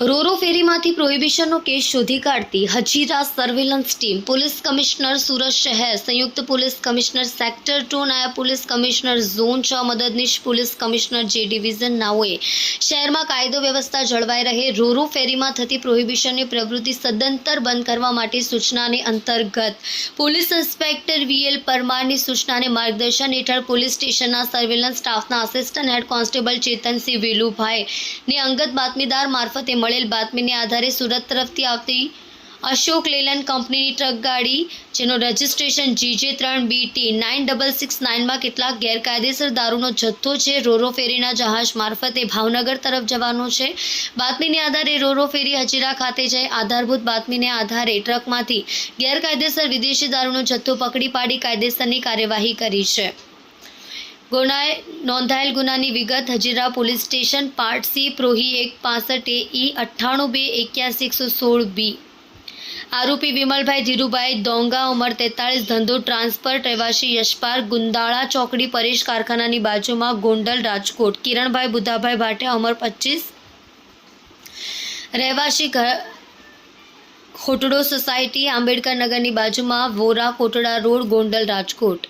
રોરો ફેરીમાંથી પ્રોહિબિશનનો case શોધી કાઢતી Hazira surveillance team. Police commissioner Surat શહેર, સંયુક્ત પોલીસ કમિશનર સેક્ટર ટુ, નાયબ પોલીસ કમિશનર ઝોન છ, મદદનીશ પોલીસ કમિશનર જે ડિવિઝન નાઓએ. શહેરમાં કાયદો વ્યવસ્થા જળવાઈ રહે, રોરો ફેરીમાં થતી પ્રોહિબિશનની પ્રવૃત્તિ સદંતર બંધ કરવા માટે સૂચનાને અંતર્ગત. પોલીસ ઇન્સ્પેક્ટર વીએલ પરમારની સૂચનાને માર્ગદર્શન હેઠળ પોલીસ સ્ટેશનના સર્વેલન્સ સ્ટાફના assistant head constable Chetansinh Velubhai ની અંગત બાતમીદાર મારફતે મળેલ બાતમીને આધારે સુરત તરફથી આવતી અશોક લેલન કંપનીની ટ્રક ગાડી, જેનો રજિસ્ટ્રેશન જીજે ત્રણ બીટી નાઇન ડબલ સિક્સ નાઇનમાં કેટલાક ગેરકાયદેસર દારૂનો જથ્થો છે. રોરો ફેરીના જહાજ મારફતે ભાવનગર તરફ જવાનો છે. બાતમીને આધારે રોરો ફેરી હજીરા ખાતે જઈ આધારભૂત બાતમીને આધારે ટ્રકમાંથી ગેરકાયદેસર વિદેશી દારૂનો જથ્થો પકડી પાડી કાયદેસરની કાર્યવાહી કરી છે. ગુનાએ નોંધાયેલ ગુનાની વિગત Hazira police station part C પ્રોહી એક પાસઠ એ ઈ અઠ્ઠાણું બે એક્યાસી એકસો સોળ બી. આરોપી વિમલભાઈ ધીરુભાઈ દોંગા ઉંમર તેતાળીસ, ધંધો ટ્રાન્સફર રહેવાસી યશપાર ગુંદાળા ચોકડી પરેશ કારખાનાની બાજુમાં ગોંડલ રાજકોટ. કિરણભાઈ બુધાભાઈ ભાટિયા ઉંમર પચીસ. રહેવાસી ખોટડો સોસાયટી આંબેડકર નગરની બાજુમાં વોરા કોટડા રોડ, ગોંડલ રાજકોટ.